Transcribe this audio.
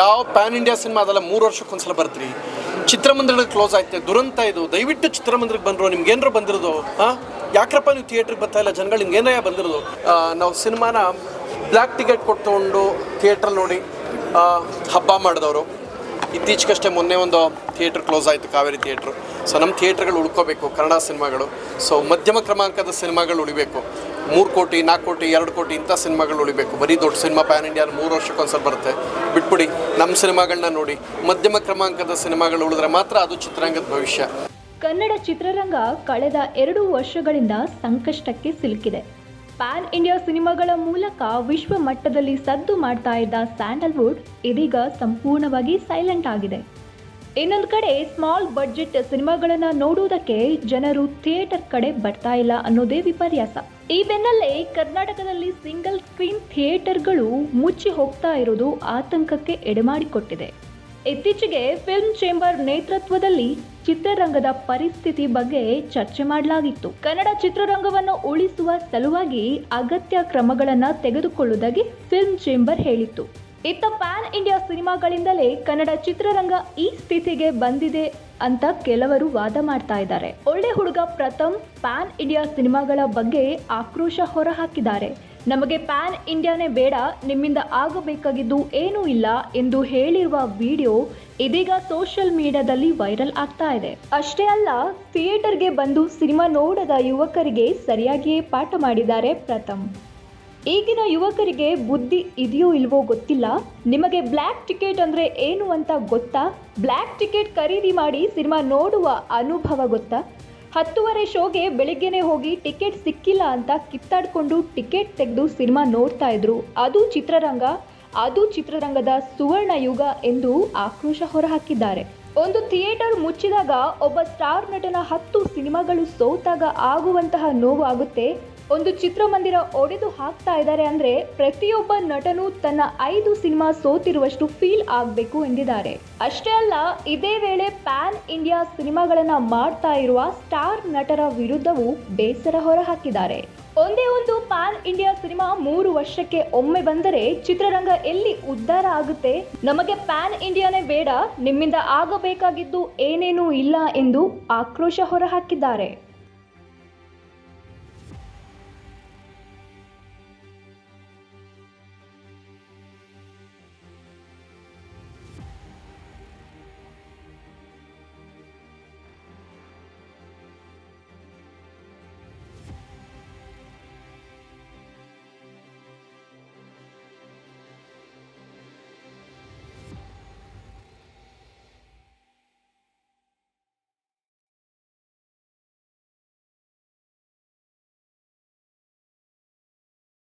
ಯಾವ PAN India cinema ಅದೆಲ್ಲ ಮೂರು ವರ್ಷಕ್ಕೊಂದ್ಸಲ ಬರ್ತೀರಿ? ಚಿತ್ರಮಂದಿರಗಳು ಕ್ಲೋಸ್ ಆಯ್ತೆ? ದುರಂತ ಇದು. ದಯವಿಟ್ಟು ಚಿತ್ರಮಂದಿರಕ್ಕೆ ಬಂದರು. ನಿಮ್ಗೆ ಏನಾರು ಬಂದಿರೋದು? ಹಾಂ? ಯಾಕ್ರಪ್ಪ ನೀವು ಥಿಯೇಟ್ರಿಗೆ ಬರ್ತಾ ಇಲ್ಲ? ಜನಗಳು ನಿಮ್ಗೆ ಏನಾರ ಬಂದಿರೋದು? ನಾವು ಸಿನಿಮಾನ ಬ್ಲ್ಯಾಕ್ ಟಿಕೆಟ್ ಕೊಟ್ಟು ತೊಗೊಂಡು ಥಿಯೇಟ್ರಲ್ಲಿ ನೋಡಿ ಹಬ್ಬ ಮಾಡಿದವರು. ಇತ್ತೀಚೆಗಷ್ಟೇ ಮೊನ್ನೆ ಒಂದು ಥಿಯೇಟ್ರ್ ಕ್ಲೋಸ್ ಆಯಿತು, ಕಾವೇರಿ ಥಿಯೇಟ್ರು ಸೊ ನಮ್ಮ ಥಿಯೇಟ್ರ್ಗಳು ಉಳ್ಕೋಬೇಕು, ಕನ್ನಡ ಸಿನಿಮಾಗಳು ಸೊ ಮಧ್ಯಮ ಕ್ರಮಾಂಕದ ಸಿನಿಮಾಗಳು ಉಳಿಬೇಕು. ಮೂರು ಕೋಟಿ, ನಾಲ್ಕು ಕೋಟಿ, ಎರಡು ಕೋಟಿ ಇಂಥ ಸಿನಿಮಾಗಳು ಉಳಿಬೇಕು. ಬರೀ ದೊಡ್ಡ ಸಿನಿಮಾ ಪ್ಯಾನ್ ಇಂಡಿಯಾ ಮೂರು ವರ್ಷಕ್ಕೊಂದ್ಸಲ ಬರುತ್ತೆ. ಬಿಟ್ಬಿಡಿ, ನಮ್ಮ ಸಿನಿಮಾಗಳನ್ನ ನೋಡಿ. ಮಧ್ಯಮ ಕ್ರಮಾಂಕದ ಸಿನಿಮಾಗಳು ಉಳಿದ್ರೆ ಮಾತ್ರ ಅದು ಚಿತ್ರರಂಗದ ಭವಿಷ್ಯ. ಕನ್ನಡ ಚಿತ್ರರಂಗ ಕಳೆದ ಎರಡು ವರ್ಷಗಳಿಂದ ಸಂಕಷ್ಟಕ್ಕೆ ಸಿಲುಕಿದೆ. ಪ್ಯಾನ್ ಇಂಡಿಯಾ ಸಿನಿಮಾಗಳ ಮೂಲಕ ವಿಶ್ವ ಮಟ್ಟದಲ್ಲಿ ಸದ್ದು ಮಾಡ್ತಾ ಇದ್ದ ಸ್ಯಾಂಡಲ್ವುಡ್ ಇದೀಗ ಸಂಪೂರ್ಣವಾಗಿ ಸೈಲೆಂಟ್ ಆಗಿದೆ. ಇನ್ನೊಂದು ಕಡೆ ಸ್ಮಾಲ್ ಬಡ್ಜೆಟ್ ಸಿನಿಮಾಗಳನ್ನ ನೋಡುವುದಕ್ಕೆ ಜನರು ಥಿಯೇಟರ್ ಕಡೆ ಬರ್ತಾ ಇಲ್ಲ ಅನ್ನೋದೇ ವಿಪರ್ಯಾಸ. ಈ ಬೆನ್ನಲ್ಲೇ ಕರ್ನಾಟಕದಲ್ಲಿ ಸಿಂಗಲ್ ಸ್ಕ್ರೀನ್ ಥಿಯೇಟರ್ಗಳು ಮುಚ್ಚಿ ಹೋಗ್ತಾ ಇರೋದು ಆತಂಕಕ್ಕೆ ಎಡೆಮಾಡಿಕೊಟ್ಟಿದೆ. ಇತ್ತೀಚೆಗೆ ಫಿಲ್ಮ್ ಚೇಂಬರ್ ನೇತೃತ್ವದಲ್ಲಿ ಚಿತ್ರರಂಗದ ಪರಿಸ್ಥಿತಿ ಬಗ್ಗೆ ಚರ್ಚೆ ಮಾಡಲಾಗಿತ್ತು. ಕನ್ನಡ ಚಿತ್ರರಂಗವನ್ನು ಉಳಿಸುವ ಸಲುವಾಗಿ ಅಗತ್ಯ ಕ್ರಮಗಳನ್ನು ತೆಗೆದುಕೊಳ್ಳುವುದಾಗಿ ಫಿಲ್ಮ್ ಚೇಂಬರ್ ಹೇಳಿತ್ತು. ಇತ್ತ ಪ್ಯಾನ್ ಇಂಡಿಯಾ ಸಿನಿಮಾಗಳಿಂದಲೇ ಕನ್ನಡ ಚಿತ್ರರಂಗ ಈ ಸ್ಥಿತಿಗೆ ಬಂದಿದೆ ಅಂತ ಕೆಲವರು ವಾದ ಮಾಡ್ತಾ ಇದ್ದಾರೆ. ಒಳ್ಳೆ ಹುಡುಗ ಪ್ರಥಮ್ ಪ್ಯಾನ್ ಇಂಡಿಯಾ ಸಿನಿಮಾಗಳ ಬಗ್ಗೆ ಆಕ್ರೋಶ ಹೊರಹಾಕಿದ್ದಾರೆ. ನಮಗೆ ಪ್ಯಾನ್ ಇಂಡಿಯಾನೇ ಬೇಡ, ನಿಮ್ಮಿಂದ ಆಗಬೇಕಾಗಿದ್ದು ಏನೂ ಇಲ್ಲ ಎಂದು ಹೇಳಿರುವ ವಿಡಿಯೋ ಇದೀಗ ಸೋಷಿಯಲ್ ಮೀಡಿಯಾದಲ್ಲಿ ವೈರಲ್ ಆಗ್ತಾ ಇದೆ. ಅಷ್ಟೇ ಅಲ್ಲ, ಥಿಯೇಟರ್ಗೆ ಬಂದು ಸಿನಿಮಾ ನೋಡದ ಯುವಕರಿಗೆ ಸರಿಯಾಗಿಯೇ ಪಾಠ ಮಾಡಿದ್ದಾರೆ ಪ್ರಥಮ್. ಈಗಿನ ಯುವಕರಿಗೆ ಬುದ್ಧಿ ಇದೆಯೋ ಇಲ್ವೋ ಗೊತ್ತಿಲ್ಲ. ನಿಮಗೆ ಬ್ಲ್ಯಾಕ್ ಟಿಕೆಟ್ ಅಂದರೆ ಏನು ಅಂತ ಗೊತ್ತಾ? ಬ್ಲ್ಯಾಕ್ ಟಿಕೆಟ್ ಖರೀದಿ ಮಾಡಿ ಸಿನಿಮಾ ನೋಡುವ ಅನುಭವ ಗೊತ್ತಾ? ಹತ್ತುವರೆ ಶೋಗೆ ಬೆಳಿಗ್ಗೆನೆ ಹೋಗಿ ಟಿಕೆಟ್ ಸಿಕ್ಕಿಲ್ಲ ಅಂತ ಕಿತ್ತಾಡ್ಕೊಂಡು ಟಿಕೆಟ್ ತೆಗೆದು ಸಿನಿಮಾ ನೋಡ್ತಾ ಇದ್ರು. ಅದು ಚಿತ್ರರಂಗ, ಅದು ಚಿತ್ರರಂಗದ ಸುವರ್ಣ ಯುಗ ಎಂದು ಆಕ್ರೋಶ ಹೊರಹಾಕಿದ್ದಾರೆ. ಒಂದು ಥಿಯೇಟರ್ ಮುಚ್ಚಿದಾಗ ಒಬ್ಬ ಸ್ಟಾರ್ ನಟನ ಹತ್ತು ಸಿನಿಮಾಗಳು ಸೋತಾಗ ಆಗುವಂತಹ ನೋವು ಆಗುತ್ತೆ. ಒಂದು ಚಿತ್ರಮಂದಿರ ಒಡೆದು ಹಾಕ್ತಾ ಇದ್ದಾರೆ ಅಂದ್ರೆ ಪ್ರತಿಯೊಬ್ಬ ನಟನು ತನ್ನ ಐದು ಸಿನಿಮಾ ಸೋತಿರುವಷ್ಟು ಫೀಲ್ ಆಗಬೇಕು ಎಂದಿದ್ದಾರೆ. ಅಷ್ಟೇ ಅಲ್ಲ, ಇದೇ ವೇಳೆ ಪ್ಯಾನ್ ಇಂಡಿಯಾ ಸಿನಿಮಾಗಳನ್ನ ಮಾಡ್ತಾ ಇರುವ ಸ್ಟಾರ್ ನಟರ ವಿರುದ್ಧವೂ ಬೇಸರ ಹೊರಹಾಕಿದ್ದಾರೆ. ಒಂದೇ ಒಂದು ಪ್ಯಾನ್ ಇಂಡಿಯಾ ಸಿನಿಮಾ ಮೂರು ವರ್ಷಕ್ಕೆ ಒಮ್ಮೆ ಬಂದರೆ ಚಿತ್ರರಂಗ ಎಲ್ಲಿ ಉದ್ಧಾರ ಆಗುತ್ತೆ? ನಮಗೆ ಪ್ಯಾನ್ ಇಂಡಿಯಾನೇ ಬೇಡ, ನಿಮ್ಮಿಂದ ಆಗಬೇಕಾಗಿದ್ದು ಏನೇನೂ ಇಲ್ಲ ಎಂದು ಆಕ್ರೋಶ ಹೊರಹಾಕಿದ್ದಾರೆ.